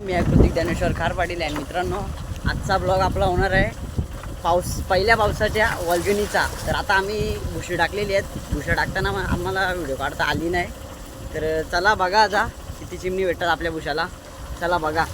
मी आहे कृतिक ज्ञानेश्वर खार पाटील आहे. मित्रांनो आजचा ब्लॉग आपला होणार आहे पाऊस पहिल्या पावसाच्या वल्गणीचा. तर आता आम्ही भुशी टाकलेली आहेत. भुशी टाकताना मग आम्हाला व्हिडिओ काढता आली नाही. तर चला बघा आता किती चिमणी भेटतात आपल्या भुशाला. चला बघा.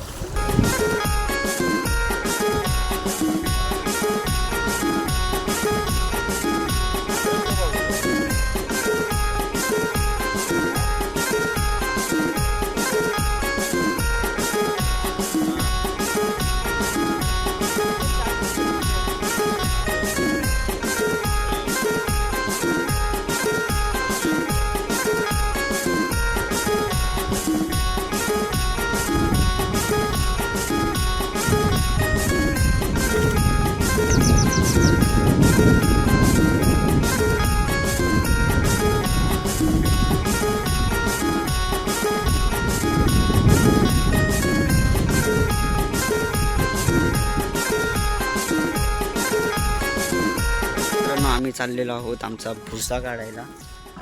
आम्ही चाललेलो आहोत आमचा भुसा काढायला.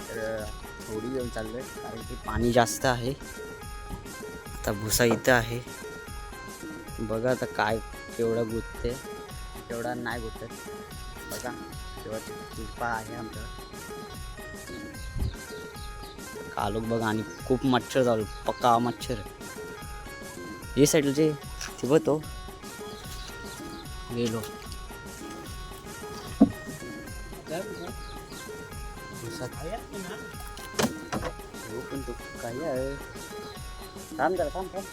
तर थोडी येऊन चाललो आहे कारण की पाणी जास्त आहे. आता भुसा इथं आहे. बघा आता काय केवढं गुंतते केवढा नाही गुंतत. बघा तेव्हा कृपा आहे आमचं. कालोख बघा आणि खूप मच्छर चालू पक्का मच्छर. हे साईडला ते तो हो. गेलो भुसात हो पण तू काय आहे थांब जरा थांब थांब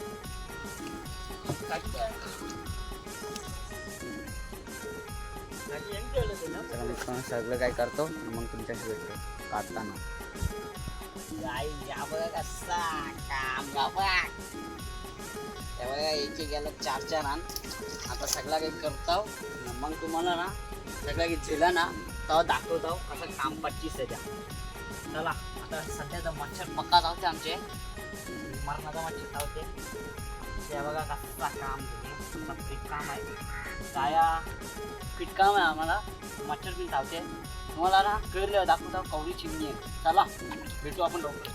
तर मी पण सगळं काय करतो आणि मग तुमच्याशी भेटतो काढताना एक एक गेलं चार चार आण आता सगळा काही करतो मग तुम्हाला ना सगळं काही झेला ना तेव्हा दाखवतो कसं काम पच्चीस सध्या चला आता सध्या तर मच्छर पक्का धावते आमचे. मरणाचा मच्छर चावते ते बघा कसा काम झाले काम आहे. काया फिट काम आहे आम्हाला. मच्छर पण धावते तुम्हाला ना कळलं दाखवतो कवरी चिमणी आहे. चला भेटू आपण लवकर.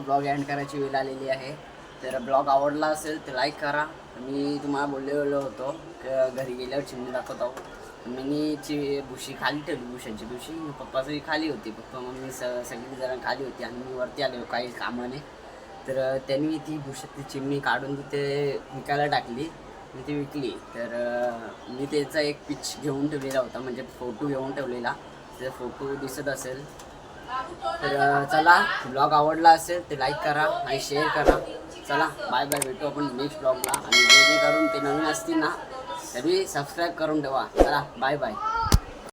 ब्लॉग एंड करायची वेळ आलेली आहे. तर ब्लॉग आवडला असेल तर लाईक करा. मी तुम्हाला बोललेलो होतो घरी गेल्यावर चिमणी दाखवत आहो मी ची भुशी खाली ठेवली भुशांची भुशी. पप्पाची खाली होती. पप्पा मम्मी स सगळी जण खाली होती आणि मी वरती आलो काही कामाने. तर त्यांनी ती भुशातली चिमणी काढून तिथे विकायला टाकली. मी ती विकली. तर मी त्याचा एक पिच घेऊन ठेवलेला होता. म्हणजे फोटो घेऊन ठेवलेला. त्याचा फोटो दिसत असेल तर चला ब्लॉग आवडला असेल तर लाईक करा आणि शेअर करा. चला बाय बाय भेटू आपण नेक्स्ट ब्लॉगला आणि जे जे करून ते नवीन असतील ना तरी सबस्क्राईब करून ठेवा. चला बाय बाय